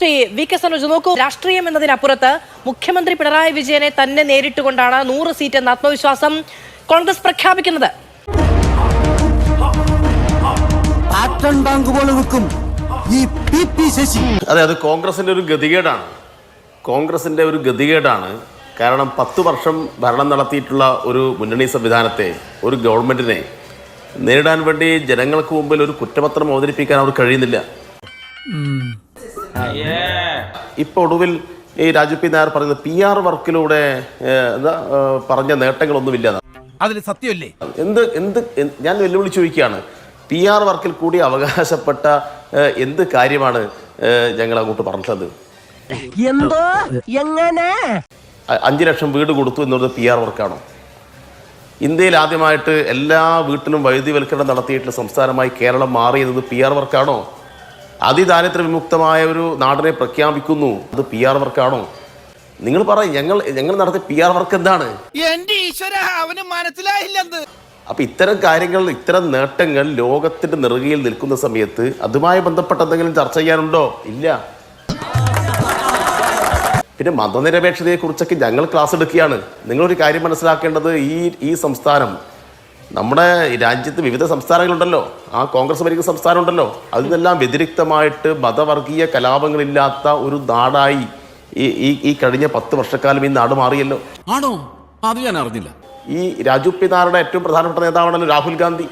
Shri V K Sanoj നോക്കൂ രാഷ്ട്രീയം എന്നതിനപ്പുറത്ത് മുഖ്യമന്ത്രി പിണറായി വിജയനെ തന്നെ നേരിട്ടുകൊണ്ടാണ് നൂറ് സീറ്റ് എന്ന ആത്മവിശ്വാസം കോൺഗ്രസ് പ്രഖ്യാപിക്കുന്നത്. അതെ അത് കോൺഗ്രസിന്റെ ഒരു ഗതികേടാണ്. കോൺഗ്രസിന്റെ ഒരു ഗതികേടാണ് കാരണം പത്ത് വർഷം ഭരണം നടത്തിയിട്ടുള്ള ഒരു മുന്നണി സംവിധാനത്തെ ഒരു ഗവൺമെന്റിനെ നേരിടാൻ വേണ്ടി ജനങ്ങൾക്ക് മുമ്പിൽ ഒരു കുറ്റപത്രം അവതരിപ്പിക്കാൻ അവർ കഴിയുന്നില്ല. ഇപ്പൊ ഒടുവിൽ ഈ രാജു പി നായർ പറയുന്നത് പി ആർ വർക്കിലൂടെ പറഞ്ഞ എന്താ ഇല്ല പറഞ്ഞ നേട്ടങ്ങളൊന്നുമില്ല. അതിൽ സത്യമല്ലേ? എന്ത് എന്ത് ഞാൻ വെല്ലുവിളി ചോദിക്കുകയാണ്. പി ആർ വർക്കിൽ കൂടി അവകാശപ്പെട്ട എന്ത് കാര്യമാണ് ഞങ്ങൾ അങ്ങോട്ട് പറഞ്ഞത്? എന്തോ? എങ്ങനെ? അഞ്ച് ലക്ഷം വീട് കൊടുത്തു എന്നുള്ളത് പി ആർ വർക്കാണോ? ഇന്ത്യയിൽ ആദ്യമായിട്ട് എല്ലാ വീട്ടിലും വൈദ്യുതിവൽക്കരണം നടത്തിയിട്ടുള്ള സംസ്ഥാനമായി കേരളം മാറിയത് പി ആർ വർക്കാണോ? അതിദാരിദ്ര്യ വിമുക്തമായ ഒരു നാടിനെ പ്രഖ്യാപിക്കുന്നു. അത് പി ആർ വർക്കാണോ? നിങ്ങൾ പറയും ഞങ്ങൾ ഞങ്ങൾ നടത്തിയ പി ആർ വർക്ക് എന്താണ്? എന്റെ ഈശ്വര അവന് മനസ്സിലായില്ലെന്ന്. അപ്പൊ ഇത്തരം കാര്യങ്ങൾ ഇത്തരം നേട്ടങ്ങൾ ലോകത്തിന്റെ നെറുകയിൽ നിൽക്കുന്ന സമയത്ത് അതുമായി ബന്ധപ്പെട്ട എന്തെങ്കിലും ചർച്ച ചെയ്യാനുണ്ടോ? ഇല്ല. പിന്നെ മതനിരപേക്ഷതയെ കുറിച്ചൊക്കെ ഞങ്ങൾ ക്ലാസ് എടുക്കുകയാണ്. നിങ്ങളൊരു കാര്യം മനസ്സിലാക്കേണ്ടത് ഈ ഈ സംസ്ഥാനം നമ്മുടെ രാജ്യത്ത് വിവിധ സംസ്ഥാനങ്ങളുണ്ടല്ലോ. ആ കോൺഗ്രസ് ഭരിക്കുന്ന സംസ്ഥാനം ഉണ്ടല്ലോ അതിൽ നിന്നെല്ലാം വ്യതിരിക്തമായിട്ട് മതവർഗീയ കലാപങ്ങളില്ലാത്ത ഒരു നാടായി ഈ ഈ ഈ കഴിഞ്ഞ പത്ത് വർഷക്കാലം ഈ നാട് മാറിയല്ലോ. ആണോ? അത് ഞാൻ അറിഞ്ഞില്ല. ഈ രാജു പി നായരുടെ ഏറ്റവും പ്രധാനപ്പെട്ട നേതാവാണല്ലോ രാഹുൽ ഗാന്ധി.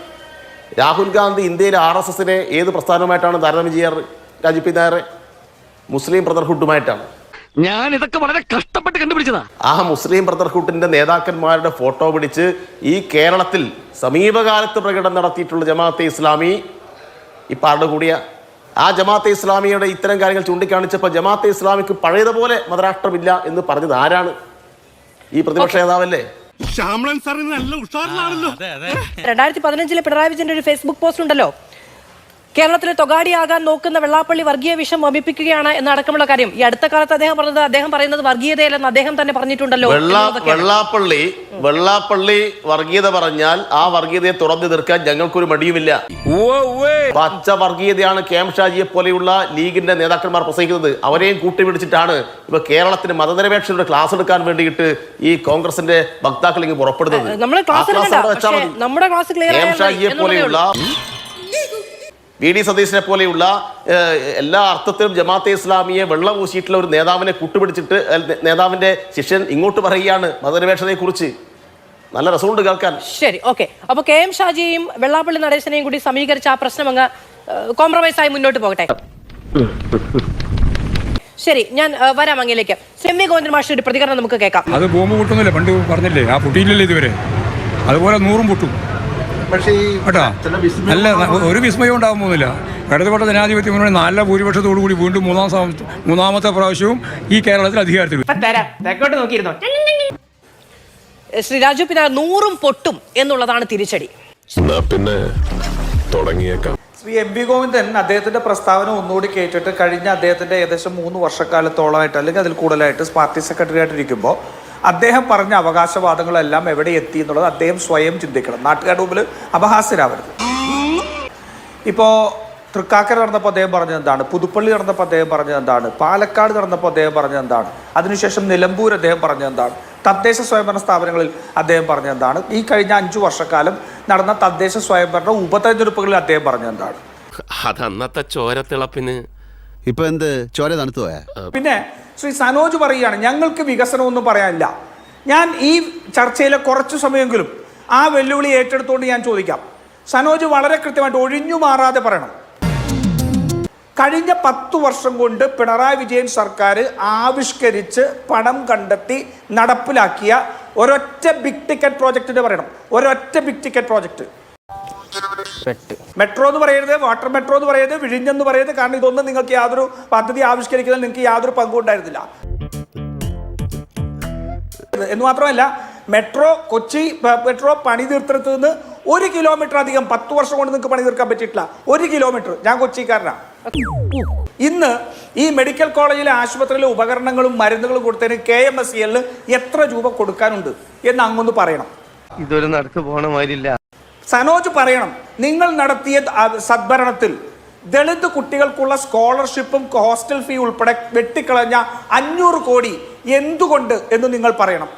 രാഹുൽ ഗാന്ധി ഇന്ത്യയിലെ ആർ എസ് എസിനെ ഏത് പ്രസ്ഥാനവുമായിട്ടാണ് താരതമ്യം ചെയ്യാറ് രാജു പി നായരെ? മുസ്ലിം ബ്രദർഹുഡുമായിട്ടാണ്. ഞാൻ ഇതൊക്കെ വളരെ കഷ്ടപ്പെട്ട് കണ്ടുപിടിച്ചതാ. ആ മുസ്ലിം ബ്രദർഹുഡിന്റെ നേതാക്കന്മാരുടെ ഫോട്ടോ പിടിച്ച് ഈ കേരളത്തിൽ സമീപകാലത്ത് പ്രകടനം നടത്തിയിട്ടുള്ള ജമാഅത്തെ ഇസ്ലാമി ഇപ്പം ആരുടെ കൂടിയ ആ ജമാഅത്തെ ഇസ്ലാമിയുടെ ഇത്തരം കാര്യങ്ങൾ ചൂണ്ടിക്കാണിച്ചപ്പോൾ ജമാഅത്തെ ഇസ്ലാമിക്ക് പഴയതുപോലെ മതരാഷ്ട്രമില്ല എന്ന് പറഞ്ഞത് ആരാണ്? ഈ പ്രതിപക്ഷ നേതാവല്ലേ? രണ്ടായിരത്തി പതിനഞ്ചിലെ പിണറായി വിജയന്റെ ഒരു ഫേസ്ബുക്ക് പോസ്റ്റ് ഉണ്ടല്ലോ. കേരളത്തിലെ തൊഗാടിയാകാൻ നോക്കുന്ന വെള്ളാപ്പള്ളി വർഗീയ വിഷം വമിപ്പിക്കുകയാണ് എന്നടക്കമുള്ള കാര്യം. ഈ അടുത്ത കാലത്ത് അദ്ദേഹം പറഞ്ഞത് അദ്ദേഹം പറയുന്നത് വർഗീയതയല്ലെന്ന് അദ്ദേഹം തന്നെ പറഞ്ഞിട്ടുണ്ടല്ലോ വെള്ളാപ്പള്ളി വെള്ളാപ്പള്ളി വർഗീയത പറഞ്ഞാൽ ആ വർഗീയതയെ തുറന്നു തീർക്കാൻ ഞങ്ങൾക്കൊരു മടിയുമില്ല. പച്ച വർഗീയതയാണ് കെ എം ഷാജിയെ പോലെയുള്ള ലീഗിന്റെ നേതാക്കന്മാർ പ്രസംഗിക്കുന്നത്. അവരെയും കൂട്ടിപിടിച്ചിട്ടാണ് ഇപ്പൊ കേരളത്തിന് മതനിരപേക്ഷയുടെ ക്ലാസ് എടുക്കാൻ വേണ്ടിയിട്ട് ഈ കോൺഗ്രസിന്റെ വക്താക്കൾ ഇങ്ങനെ പുറപ്പെടുന്നത്. നമ്മുടെ ക്ലാസ് ക്ലിയർ കെ എം ഷാജിയെ പോലെയുള്ള വി ഡി സതീശനെ പോലെയുള്ള എല്ലാ അർത്ഥത്തിലും ജമാഅത്തെ ഇസ്ലാമിയെ വെള്ളം പൂശിയിട്ടുള്ള ഒരു നേതാവിനെ കൂട്ടുപിടിച്ചിട്ട് നേതാവിന്റെ ശിഷ്യൻ ഇങ്ങോട്ട് പറയുകയാണ് മതനിരപേക്ഷതയെ കുറിച്ച് നല്ല രസമുണ്ട് കേൾക്കാൻ. ശരി ഓക്കെ. അപ്പൊ കെ എം ഷാജിയും വെള്ളാപ്പള്ളി നടേശനെയും കൂടി സമീകരിച്ച ആ പ്രശ്നം അങ്ങ് കോംപ്രമൈസ് ആയി മുന്നോട്ട് പോകട്ടെ. ശരി ഞാൻ വരാം അങ്ങിലേക്ക് സെമി ഗോവിന്ദൻ മാഷ ഒരു പ്രതികരണം നമുക്ക് കേൾക്കാം. അത് ബോംബ് പൊട്ടുന്നില്ല? പണ്ട് പറഞ്ഞില്ലേ? ആ പൊട്ടിയില്ലല്ലേ ഇതുവരെ. അതുപോലെ നൂറും പൊട്ടും. കേട്ടാ? അല്ല ഒരു വിസ്മയം ഉണ്ടാകാൻ പോകുന്നില്ല ഇടതുപെട്ട ജനാധിപത്യ മുന്നണി നല്ല ഭൂരിപക്ഷത്തോടു കൂടി വീണ്ടും മൂന്നാം മൂന്നാമത്തെ പ്രാവശ്യവും ഈ കേരളത്തിൽ അധികാരത്തിൽ ശ്രീ രാജു പിന്നെ നൂറും പൊട്ടും എന്നുള്ളതാണ് തിരിച്ചടി. പിന്നെ തുടങ്ങിയേക്കാം. ശ്രീ എം വി ഗോവിന്ദൻ അദ്ദേഹത്തിന്റെ പ്രസ്താവന ഒന്നുകൂടി കേട്ടിട്ട് കഴിഞ്ഞ അദ്ദേഹത്തിന്റെ ഏകദേശം മൂന്ന് വർഷക്കാലത്തോളമായിട്ട് അല്ലെങ്കിൽ അതിൽ കൂടുതലായിട്ട് പാർട്ടി സെക്രട്ടറി ആയിട്ടിരിക്കുമ്പോൾ അദ്ദേഹം പറഞ്ഞ അവകാശവാദങ്ങളെല്ലാം എവിടെ എത്തി എന്നുള്ളത് അദ്ദേഹം സ്വയം ചിന്തിക്കണം. നാട്ടുകാരുടെ മുമ്പിൽ അപഹാസ്യരാവരുത്. ഇപ്പോൾ തൃക്കാക്കര നടന്നപ്പോൾ അദ്ദേഹം പറഞ്ഞത് എന്താണ്? പുതുപ്പള്ളി നടന്നപ്പോൾ അദ്ദേഹം പറഞ്ഞത് എന്താണ്? പാലക്കാട് നടന്നപ്പോൾ അദ്ദേഹം പറഞ്ഞത് എന്താണ്? അതിനുശേഷം നിലമ്പൂർ അദ്ദേഹം പറഞ്ഞത് എന്താണ്? തദ്ദേശ സ്വയംഭരണ സ്ഥാപനങ്ങളിൽ അദ്ദേഹം പറഞ്ഞത് എന്താണ്? ഈ കഴിഞ്ഞ അഞ്ചു വർഷക്കാലം നടന്ന തദ്ദേശ സ്വയംഭരണ ഉപതെരഞ്ഞെടുപ്പുകളിൽ അദ്ദേഹം പറഞ്ഞത് എന്താണ്? അതന്നത്തെ ചോരത്തിളപ്പിന് ഇപ്പൊ എന്ത്? ചോര തണുത്തു പോയാ? പിന്നെ ശ്രീ സനോജ് പറയുകയാണ് ഞങ്ങൾക്ക് വികസനമൊന്നും പറയാനില്ല. ഞാൻ ഈ ചർച്ചയിലെ കുറച്ചു സമയമെങ്കിലും ആ വെല്ലുവിളി ഏറ്റെടുത്തുകൊണ്ട് ഞാൻ ചോദിക്കാം. സനോജ് വളരെ കൃത്യമായിട്ട് ഒഴിഞ്ഞു മാറാതെ പറയണം. കഴിഞ്ഞ പത്തു വർഷം കൊണ്ട് പിണറായി വിജയൻ സർക്കാർ ആവിഷ്കരിച്ച് പണം കണ്ടെത്തി നടപ്പിലാക്കിയ ഒരൊറ്റ ബിഗ് ടിക്കറ്റ് പ്രോജക്റ്റിന്റെ പറയണം. ഒരൊറ്റ ബിഗ് ടിക്കറ്റ് പ്രോജക്റ്റ് മെട്രോ എന്ന് പറയരുത് വാട്ടർ മെട്രോ എന്ന് പറയരുത് വിഴിഞ്ഞെന്ന് പറയരുത് കാരണം ഇതൊന്നും നിങ്ങൾക്ക് യാതൊരു പദ്ധതി ആവിഷ്കരിക്കുന്നതിൽ നിങ്ങൾക്ക് യാതൊരു പങ്കും ഉണ്ടായിരുന്നില്ല. എന്ന് മാത്രമല്ല മെട്രോ കൊച്ചി മെട്രോ പണി തീർത്തിടത്ത് നിന്ന് ഒരു കിലോമീറ്റർ അധികം പത്ത് വർഷം കൊണ്ട് നിങ്ങൾക്ക് പണി തീർക്കാൻ പറ്റിയിട്ടില്ല. ഒരു കിലോമീറ്റർ ഞാൻ കൊച്ചിക്കാരനാ. ഇന്ന് ഈ മെഡിക്കൽ കോളേജിലെ ആശുപത്രിയിലെ ഉപകരണങ്ങളും മരുന്നുകളും കൊടുത്തതിന് കെ എം എസ് സി എല്ലിൽ എത്ര രൂപ കൊടുക്കാനുണ്ട് എന്ന് അങ്ങൊന്ന് പറയണം. ഇതൊരു നടക്ക് പോണ മാതിരില്ല സനോജ് പറയണം നിങ്ങൾ നടത്തിയ സദ്ഭരണത്തിൽ ദളിത് കുട്ടികൾക്കുള്ള സ്കോളർഷിപ്പും ഹോസ്റ്റൽ ഫീ ഉൾപ്പെടെ വെട്ടിക്കളഞ്ഞ അഞ്ഞൂറ് കോടി എന്തുകൊണ്ട് എന്ന് നിങ്ങൾ പറയണം.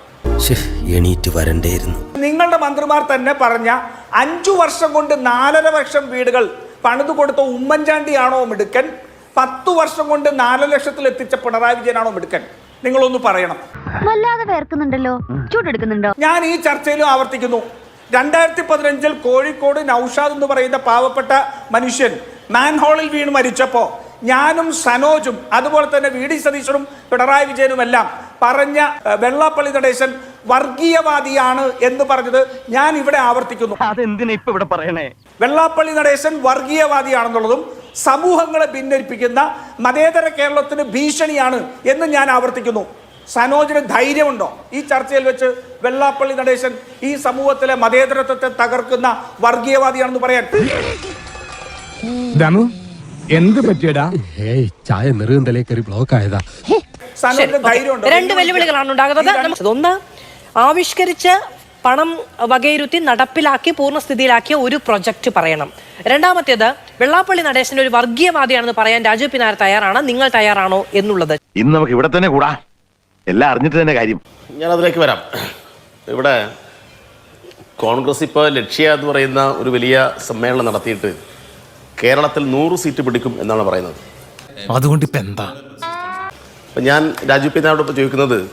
എണീറ്റ് വരണ്ടേയിരുന്നു. നിങ്ങളുടെ മന്ത്രിമാർ തന്നെ പറഞ്ഞ അഞ്ചു വർഷം കൊണ്ട് നാലര വർഷം വീടുകൾ പണിതു കൊടുത്ത ഉമ്മൻചാണ്ടിയാണോ മിടുക്കൻ? പത്തു വർഷം കൊണ്ട് നാല് ലക്ഷത്തിൽ എത്തിച്ച പിണറായി വിജയനാണോ മിടുക്കൻ? നിങ്ങളൊന്ന് പറയണം. വല്ലാതെ വേർക്കുന്നുണ്ടല്ലോ. ചൂടെടുക്കുന്നുണ്ടോ? ഞാൻ ഈ ചർച്ചയിലും ആവർത്തിക്കുന്നു. രണ്ടായിരത്തി പതിനഞ്ചിൽ കോഴിക്കോട് നൌഷാദ് എന്ന് പറയുന്ന പാവപ്പെട്ട മനുഷ്യൻ മാൻഹോളിൽ വീണ് മരിച്ചപ്പോൾ ഞാനും സനോജും അതുപോലെ തന്നെ വി ഡി സതീശനും പിണറായി വിജയനും എല്ലാം പറഞ്ഞ വെള്ളാപ്പള്ളി നടേശൻ വർഗീയവാദിയാണ് എന്ന് പറഞ്ഞത് ഞാൻ ഇവിടെ ആവർത്തിക്കുന്നു. അതെന്തിനാ ഇപ്പൊ ഇവിടെ പറയണേ? വെള്ളാപ്പള്ളി നടേശൻ വർഗീയവാദിയാണെന്നുള്ളതും സമൂഹങ്ങളെ ഭിന്നിപ്പിക്കുന്ന മതേതര കേരളത്തിന് ഭീഷണിയാണ് എന്ന് ഞാൻ ആവർത്തിക്കുന്നു. സനോജിന് ധൈര്യമുണ്ടോ? ഈ ചർച്ചയിൽ വെച്ച് വെള്ളാപ്പള്ളി നടേശൻ ഈ സമൂഹത്തിലെ മതേതരത്വത്തെ തകർക്കുന്ന വർഗീയവാദിയാണെന്ന് പറയാൻ. എന്ത് പറ്റിയടാ? ഏയ് ചായ നെറുകന്തലേ കയറി ബ്ലോക്ക് ആയതാ. സനോജിന് ധൈര്യമുണ്ടോ? രണ്ട് വെല്ലുവിളികളാണ് ഉണ്ടാകുന്നത്. ഒന്ന് ആവിഷ്കരിച്ച് പണം വകയിരുത്തി നടപ്പിലാക്കി പൂർണസ്ഥിതിയിലാക്കിയ ഒരു പ്രൊജക്ട് പറയണം. രണ്ടാമത്തേത് വെള്ളാപ്പള്ളി നടേശൻ ഒരു വർഗീയവാദിയാണെന്ന് പറയാൻ രാജു പി നായർ തയ്യാറാണ്. നിങ്ങൾ തയ്യാറാണോ എന്നുള്ളത്. ഇന്ന് നമുക്ക് ഇവിടെ തന്നെ കൂടാ. എല്ലാം അറിഞ്ഞിട്ട് തന്നെ കാര്യം. ഞാൻ അതിലേക്ക് വരാം. ഇവിടെ കോൺഗ്രസ് ഇപ്പോൾ ലക്ഷ്യ എന്ന് പറയുന്ന ഒരു വലിയ സമ്മേളനം നടത്തിയിട്ട് കേരളത്തിൽ നൂറ് സീറ്റ് പിടിക്കും എന്നാണ് പറയുന്നത്. അതുകൊണ്ട് ഇപ്പൊ എന്താ? അപ്പം ഞാൻ രാജു പി നായോട് ഇപ്പോൾ ചോദിക്കുന്നത്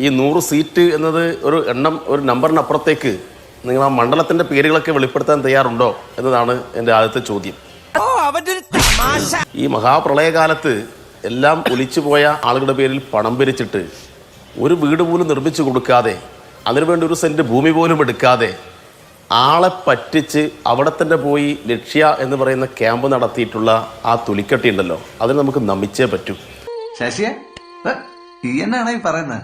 ഈ നൂറ് സീറ്റ് എന്നത് ഒരു എണ്ണം ഒരു നമ്പറിനപ്പുറത്തേക്ക് നിങ്ങൾ ആ മണ്ഡലത്തിന്റെ പേരുകളൊക്കെ വെളിപ്പെടുത്താൻ തയ്യാറുണ്ടോ എന്നതാണ് എന്റെ ആദ്യത്തെ ചോദ്യം. ഈ മഹാപ്രളയകാലത്ത് എല്ലാം ഒലിച്ചുപോയ ആളുകളുടെ പേരിൽ പണം പിരിച്ചിട്ട് ഒരു വീട് പോലും നിർമ്മിച്ചു കൊടുക്കാതെ അതിനുവേണ്ടി ഒരു സെന്റ് ഭൂമി പോലും എടുക്കാതെ ആളെ പറ്റിച്ച് അവിടെ തന്നെ പോയി ലക്ഷ്യ എന്ന് പറയുന്ന ക്യാമ്പ് നടത്തിയിട്ടുള്ള ആ തുലിക്കട്ടി ഉണ്ടല്ലോ അതിന് നമുക്ക് നമിച്ചേ പറ്റൂ. ശശിയെ? ഈ എന്നാണ് ഈ പറയുന്നത്?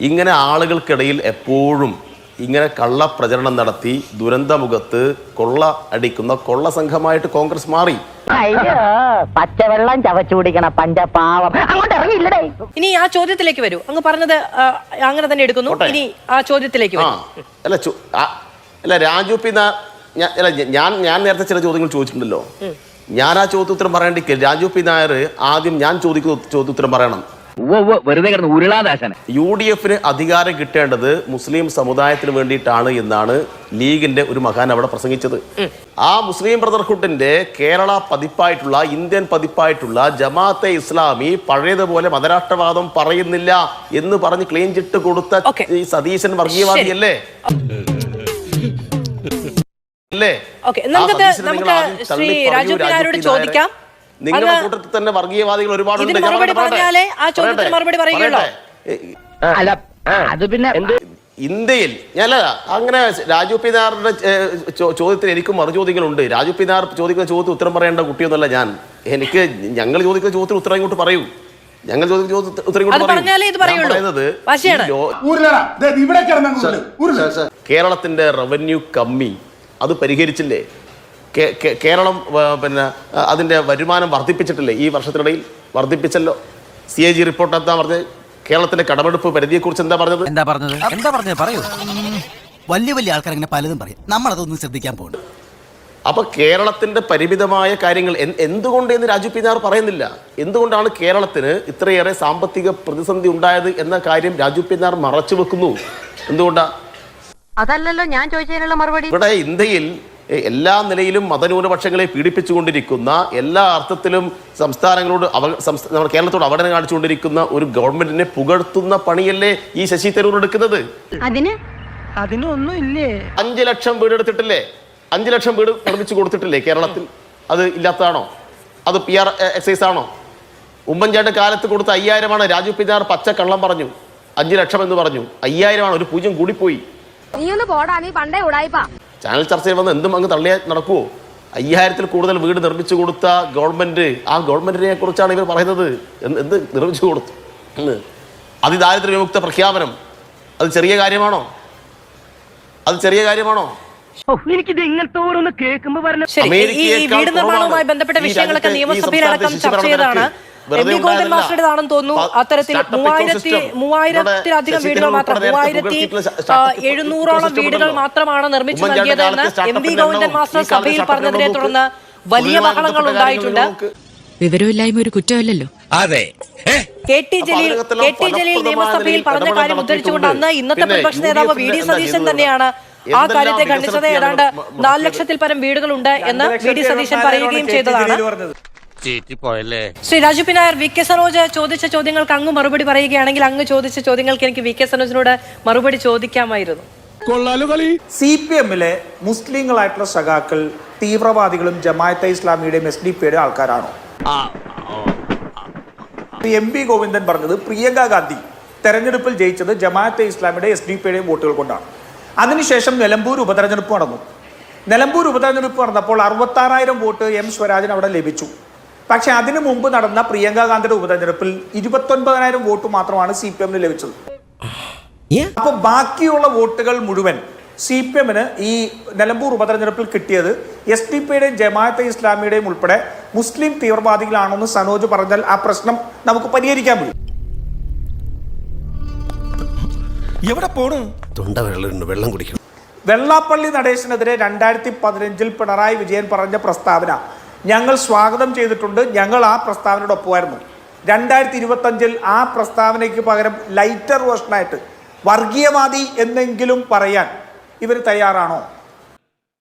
ഇങ്ങനെ ആളുകൾക്കിടയിൽ എപ്പോഴും ഇങ്ങനെ കള്ള പ്രചരണം നടത്തി ദുരന്തമുഖത്ത് കൊള്ള അടിക്കുന്ന കൊള്ള സംഘമായിട്ട് കോൺഗ്രസ് മാറി. അയ്യോ പച്ചവെള്ളം ചവച്ചു കുടിക്കണ പഞ്ചപാവം. അങ്ങോട്ട് ഇറങ്ങിയില്ലടേ. ഇനി ആ ചോദ്യത്തിലേക്ക് വരൂ. അങ്ങ് പറഞ്ഞത് ആ, അങ്ങനെ തന്നെ എടുക്കുന്നു. ഇനി ആ ചോദ്യത്തിലേക്ക് ആ വരൂ അല്ല ചോ- ആ, അല്ല രാജു അല്ല ഞാൻ ഞാൻ നേരത്തെ ചില ചോദ്യങ്ങൾ ചോദിച്ചിട്ടുണ്ടല്ലോ. ഞാൻ ആ ചോദ്യോത്തരം പറയേണ്ടി രാജു പി നായർ ആദ്യം ഞാൻ ചോദിക്കുന്ന ചോദ്യോത്തരം പറയണം. വെറുതെ കിടന്ന് ഉരുളാദാശന യു ഡി എഫിന് അധികാരം കിട്ടേണ്ടത് മുസ്ലിം സമുദായത്തിന് വേണ്ടിയിട്ടാണ് എന്നാണ് ലീഗിന്റെ ഒരു മഹാൻ അവിടെ പ്രസംഗിച്ചത്. ആ മുസ്ലിം ബ്രദർഹുഡിന്റെ കേരള പതിപ്പായിട്ടുള്ള ഇന്ത്യൻ പതിപ്പായിട്ടുള്ള ജമാഅത്തെ ഇസ്ലാമി പഴയതുപോലെ മതരാഷ്ട്രവാദം പറയുന്നില്ല എന്ന് പറഞ്ഞ് ക്ലീൻ ചിട്ട് കൊടുത്ത ഈ സതീശൻ വർഗീയവാദിയല്ലേ അല്ലേ? നമുക്ക് ശ്രീ രാജു. ചോദിക്കാം. നിങ്ങളുടെ കൂട്ടത്തിൽ തന്നെ വർഗീയവാദികൾ ഒരുപാട് ഇന്ത്യയിൽ ഞാൻ മറുപടി പറഞ്ഞാലേ ആ ചോദ്യത്തിന് മറുപടി പറയുകയുള്ളൂ. അല്ല അത് പിന്നെ ഇന്ത്യയിൽ ഞാനല്ല അങ്ങനെ രാജു പി നാറിന്റെ ചോദ്യത്തിൽ എനിക്കും ചോദ്യത്തിന് എനിക്ക് മറുചോദ്യങ്ങളുണ്ട് രാജു പി നാർ ചോദിക്കുന്ന ചോദ്യത്തിന് ഉത്തരം പറയേണ്ട കുട്ടിയൊന്നുമല്ല ഞാൻ. എനിക്ക് ഞങ്ങൾ ചോദിക്കുന്ന ചോദ്യത്തിന് ഉത്തരം ഇങ്ങോട്ട് പറയൂ. ഞങ്ങൾ ചോദിക്കുന്ന ചോദ്യത്തിന് ഉത്തരം ഇങ്ങോട്ട്. പറയുന്നത് കേരളത്തിന്റെ റവന്യൂ കമ്മി. അത് പരിഹരിച്ചില്ലേ? കേരളം പിന്നെ അതിന്റെ അതിന്റെ വരുമാനം വർദ്ധിപ്പിച്ചിട്ടില്ലേ? ഈ വർഷത്തിനിടയിൽ വർദ്ധിപ്പിച്ചല്ലോ. സി എ ജി റിപ്പോർട്ട് എന്താ പറഞ്ഞത് കേരളത്തിന്റെ കടമെടുപ്പ് പരിധിയെക്കുറിച്ച് എന്താ പറഞ്ഞത്? എന്താ പറഞ്ഞത്? എന്താ പറഞ്ഞത്? പറയൂ. വലിയ വലിയ ആൾക്കാർ അങ്ങനെ പലതും പറയും. നമ്മളതൊന്നും ശ്രദ്ധിക്കാൻ പോകുന്നു അപ്പൊ കേരളത്തിന്റെ പരിമിതമായ കാര്യങ്ങൾ എന്ത് എന്തുകൊണ്ട് എന്ന് രാജു പിന്നാർ പറയുന്നില്ല? എന്തുകൊണ്ടാണ് കേരളത്തിന് ഇത്രയേറെ സാമ്പത്തിക പ്രതിസന്ധി ഉണ്ടായത് എന്ന കാര്യം രാജു പിന്നാർ മറച്ചു വെക്കുന്നു? എന്തുകൊണ്ടാ? അതല്ലല്ലോ ഞാൻ ചോദിച്ചതിനുള്ള മറുപടി. ഇവിടെ ഇന്ത്യയിൽ എല്ലാ നിലയിലും മതന്യൂനപക്ഷങ്ങളെ പീഡിപ്പിച്ചുകൊണ്ടിരിക്കുന്ന എല്ലാ അർത്ഥത്തിലും സംസ്ഥാനങ്ങളോട് അവ സംസ്ഥാന നമ്മുടെ കേരളത്തോട് അവഗണന കാണിച്ചുകൊണ്ടിരിക്കുന്ന ഒരു ഗവൺമെന്റിനെ പുകഴ്ത്തുന്ന പണിയല്ലേ ഈ ശശി തരൂർ എടുക്കുന്നത്? അതിന്? അതിനൊന്നും ഇല്ലേ? അഞ്ച് ലക്ഷം വീട് എടുത്തിട്ടില്ലേ അഞ്ചു ലക്ഷം വീട് നിർമ്മിച്ചു കൊടുത്തിട്ടില്ലേ കേരളത്തിൽ? അത് ഇല്ലാത്തതാണോ? അത് പി ആർ എക്സൈസ് ആണോ? ഉമ്മൻചാണ്ടി കാലത്ത് കൊടുത്ത അയ്യായിരമാണ് രാജു പിതാർ പച്ച കള്ളം പറഞ്ഞു. അഞ്ചു ലക്ഷം എന്ന് പറഞ്ഞു. അയ്യായിരമാണ് ഒരു പൂജ്യം കൂടിപ്പോയി. നീ ഒന്ന് പോടാ നീ പണ്ടേ ഉടായിപ്പാ. ചാനൽ ചർച്ചയിൽ വന്ന് എന്തും അങ്ങ് തള്ളിയാൽ നടക്കുമോ അയ്യായിരത്തിൽ കൂടുതൽ വീട് നിർമ്മിച്ചു കൊടുത്ത ഗവൺമെന്റ് ആ ഗവൺമെന്റിനെ കുറിച്ചാണ് ഇവർ പറയുന്നത്. എന്ത് എന്ത് നിർമ്മിച്ചു കൊടുത്തു? എന്ന്. അതിദാരിദ്ര്യ വിമുക്ത പ്രഖ്യാപനം. അത് ചെറിയ കാര്യമാണോ? അത് ചെറിയ കാര്യമാണോ? എനിക്കിത് ഇങ്ങനത്തെ ഓരോന്ന് കേൾക്കുമ്പോൾ വീട് നിർമ്മാണവുമായി ബന്ധപ്പെട്ട വിഷയങ്ങളൊക്കെ നിയമസഭയിലടക്കം ചർച്ച ചെയ്തതാണ്. വെറുതെ. മാസ്റ്ററുടേതാണെന്ന് തോന്നുന്നു. അത്തരത്തിൽ മൂവായിരത്തി മൂവായിരത്തിലധികം വീടുകൾ മാത്രം. മൂവായിരത്തി എഴുന്നൂറോളം വീടുകൾ മാത്രമാണ് നിർമ്മിച്ചു നൽകിയതെന്ന് കാലത്ത് എം വി ഗോവിന്ദൻ മാസ്റ്റർ സഭയിൽ പറഞ്ഞതിനെ തുടർന്ന് വലിയ ബഹളങ്ങൾ ഉണ്ടായിട്ടുണ്ട്. വിവരമില്ലായ്മ ഒരു കുറ്റമല്ലല്ലോ? അതെ. K T Jaleel K T Jaleel നിയമസഭയിൽ പറഞ്ഞ കാര്യം ഉദ്ധരിച്ചുകൊണ്ട് അന്ന് ഇന്നത്തെ പ്രതിപക്ഷ നേതാവ് വി ഡി സതീശൻ തന്നെയാണ് ആ കാര്യത്തെ ഖണ്ഡിച്ചത് ഏതാണ്ട് നാല് ലക്ഷത്തിൽ പരം വീടുകളുണ്ട് എന്ന് വി ഡി സതീശൻ പറയുകയും ചെയ്തതാണ്. ചീറ്റിപ്പോയല്ലേ? Shri Raju P Nair V K Sanoj ചോദിച്ച ചോദ്യങ്ങൾക്ക് അങ്ങ് മറുപടി പറയുകയാണെങ്കിൽ അങ്ങ് ചോദിച്ച ചോദ്യങ്ങൾക്ക് എനിക്ക് വി കെ സനോജിനോട് മറുപടി ചോദിക്കാമായിരുന്നു. സി പി എമ്മിലെ മുസ്ലിങ്ങളായിട്ടുള്ള സഖാക്കൾ തീവ്രവാദികളും ജമാഅത്തെ ഇസ്ലാമിയുടെയും എസ് ഡി പിയുടെ ആൾക്കാരാണോ? എം പി ഗോവിന്ദൻ പറഞ്ഞത് പ്രിയങ്ക ഗാന്ധി തെരഞ്ഞെടുപ്പിൽ ജയിച്ചത് ജമാഅത്തെ ഇസ്ലാമിയുടെ എസ് ഡി പിയുടെയും വോട്ടുകൾ കൊണ്ടാണ്. അതിനുശേഷം നിലമ്പൂർ ഉപതെരഞ്ഞെടുപ്പ് നടന്നു. നിലമ്പൂർ ഉപതെരഞ്ഞെടുപ്പ് നടന്നപ്പോൾ അറുപത്താറായിരം വോട്ട് എം സ്വരാജിന് അവിടെ ലഭിച്ചു. പക്ഷെ അതിനു മുമ്പ് നടന്ന പ്രിയങ്ക ഗാന്ധിയുടെ ഉപതെരഞ്ഞെടുപ്പിൽ ഇരുപത്തൊൻപതിനായിരം വോട്ട് മാത്രമാണ് സി പി എമ്മിന് ലഭിച്ചത്. അപ്പൊ ബാക്കിയുള്ള വോട്ടുകൾ മുഴുവൻ സി പി എമ്മിന് ഈ നിലമ്പൂർ ഉപതെരഞ്ഞെടുപ്പിൽ കിട്ടിയത് എസ് ഡി പിയുടെയും ജമാഅത്തെ ഇസ്ലാമിയുടെയും ഉൾപ്പെടെ മുസ്ലിം തീവ്രവാദികളാണെന്ന് സനോജ് പറഞ്ഞാൽ ആ പ്രശ്നം നമുക്ക് പരിഹരിക്കാൻ പറ്റും. എവിടെ പോണു? തൊണ്ട വെള്ളം വെള്ളം കുടിക്കണം. വെള്ളാപ്പള്ളി നടേശനെതിരെ രണ്ടായിരത്തി പതിനഞ്ചിൽ പിണറായി വിജയൻ പറഞ്ഞ പ്രസ്താവന ഞങ്ങൾ സ്വാഗതം ചെയ്തിട്ടുണ്ട്. ഞങ്ങൾ ആ പ്രസ്താവനയുടെ ഒപ്പമായിരുന്നു. രണ്ടായിരത്തി ഇരുപത്തഞ്ചിൽ ആ പ്രസ്താവനയ്ക്ക് പകരം ലൈറ്റർ വേർഷനായിട്ട് വർഗീയവാദി എന്നെങ്കിലും പറയാൻ ഇവർ തയ്യാറാണോ?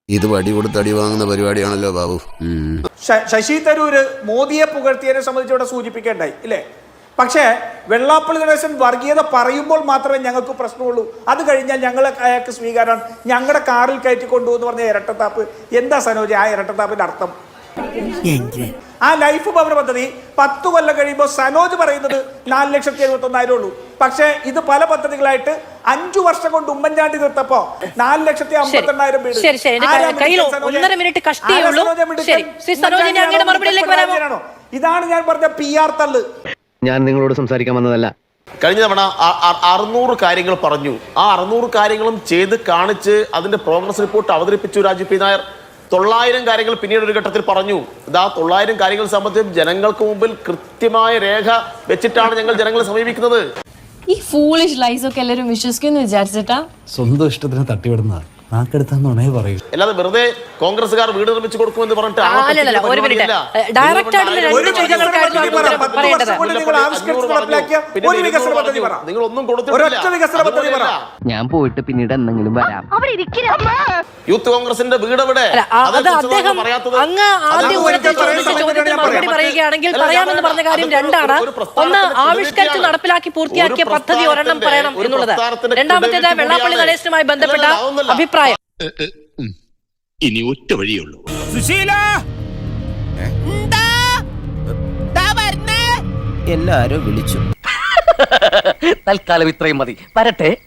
ഇത് വടി കൊടുത്ത് അടി വാങ്ങുന്ന പരിപാടിയാണല്ലോ ബാബു. ശശി തരൂര് മോദിയെ പുകഴ്ത്തിയതിനെ സംബന്ധിച്ച് ഇവിടെ സൂചിപ്പിക്കേണ്ടായി ഇല്ലേ? പക്ഷേ വെള്ളാപ്പള്ളി ഗണേശൻ വർഗീയത പറയുമ്പോൾ മാത്രമേ ഞങ്ങൾക്ക് പ്രശ്നമുള്ളൂ. അത് കഴിഞ്ഞാൽ ഞങ്ങൾ അയാൾക്ക് സ്വീകാരമാണ്. ഞങ്ങളുടെ കാറിൽ കയറ്റിക്കൊണ്ടു എന്ന് പറഞ്ഞ ഇരട്ടത്താപ്പ്. എന്താ സനോജ് ആ ഇരട്ടത്താപ്പിന്റെ അർത്ഥം? ആ ലൈഫ് ഭവന പദ്ധതി. പത്ത് കൊല്ലം കഴിയുമ്പോൾ സനോജ് പറയുന്നത് നാല് ലക്ഷത്തി എഴുപത്തി ഒന്നായിരം ഉള്ളൂ. പക്ഷേ ഇത് പല പദ്ധതികളായിട്ട് അഞ്ചു വർഷം കൊണ്ട് ഉമ്മൻചാണ്ടി തീർത്തപ്പോ നാല് ലക്ഷത്തി വീട്. മിടുക്കൻ സനോജ്? ഒന്നര മിനിറ്റ് ഇതാണ് ഞാൻ പറഞ്ഞ പി ആർ തള്ള്. ഞാൻ നിങ്ങളോട് സംസാരിക്കാൻ വന്നതല്ല. കഴിഞ്ഞ തവണ അറുന്നൂറ് കാര്യങ്ങൾ പറഞ്ഞു. ആ അറുന്നൂറ് കാര്യങ്ങളും ചെയ്ത് കാണിച്ച് അതിന്റെ പ്രോഗ്രസ് റിപ്പോർട്ട് അവതരിപ്പിച്ചു രാജു പി നായർ. തൊള്ളായിരം കാര്യങ്ങൾ പിന്നീട് ഒരു ഘട്ടത്തിൽ പറഞ്ഞു. ഇതാ തൊള്ളായിരം കാര്യങ്ങൾ സംബന്ധിച്ച് ജനങ്ങൾക്ക് മുമ്പിൽ കൃത്യമായ രേഖ വെച്ചിട്ടാണ് ഞങ്ങൾ ജനങ്ങളെ സമീപിക്കുന്നത്. ഈ ഫൂളിഷ് ലൈസ് ഒക്കെ എല്ലാവരും വിശ്വസിക്കുന്നു വിചാരിച്ചിട്ടാ? സ്വന്തം ഇഷ്ടത്തിന് തട്ടിവിടുന്ന നാക്കെടുത്താന്നുണേ പറയൂ അല്ലാതെ വെറുതെ കോൺഗ്രസ്സുകാർ വീട് നിർമ്മിച്ചു കൊടുക്കുമെന്ന് പറഞ്ഞിട്ട് ആ, ഒരു മിനിറ്റ്. ഡയറക്റ്റ് ആയിട്ടുള്ള രണ്ട് ചോദ്യങ്ങൾക്കായിരുന്നു ഉത്തരം പറയേണ്ടത്. പറ. നിങ്ങൾ ആവിഷ്കരിച്ച് നടപ്പിലാക്കിയ ഒരു വികസന പദ്ധതി പറ. നിങ്ങൾ ഒന്നും കൊടുത്തില്ല ഒരൊറ്റ വികസന പദ്ധതി പറ. ഞാൻ പോയിട്ട് പിന്നീട് എന്തെങ്കിലും വരാം യൂത്ത് കോൺഗ്രസിന്റെ വീട് എവിടെ അല്ല, ആ- അത് അതേക്കുറിച്ച് അദ്ദേഹം പറയാത്തത് അങ്ങ് ആദ്യം അതാണ് ഊഴത്തിൽ ഞാൻ ചോദിച്ച പറയുന്നത്. ചോദ്യത്തിന് ഞാൻ മറുപടി പറയാം. പറയുകയാണെങ്കിൽ അല്ല, പറയാമെന്ന് പറഞ്ഞ കാര്യം അതൊരു- രണ്ടാണ് ഒരു പ്രസ്ഥാനത്തിന്റെ ഒന്ന് ആവിഷ്കരിച്ച്. നടപ്പിലാക്കി പൂർത്തിയാക്കിയ ഒരു പദ്ധതി ഒരെണ്ണം പ്രസ്ഥാനത്തിന്റെ- പറയണം ഒരു എന്നുള്ളത് പ്രസ്ഥാനത്തിന്റെ രണ്ടാമത്തേത് വെള്ളാപ്പള്ളി കൂടിയാണ്. നടേശനുമായി ബന്ധപ്പെട്ട അല്ലല്ല, അതൊന്നുമല്ല. അഭിപ്രായം ഇനി ഒറ്റ വഴിയുള്ളൂ എല്ലാരും വിളിച്ചു. തൽക്കാലം ഇത്രയും മതി. വരട്ടെ.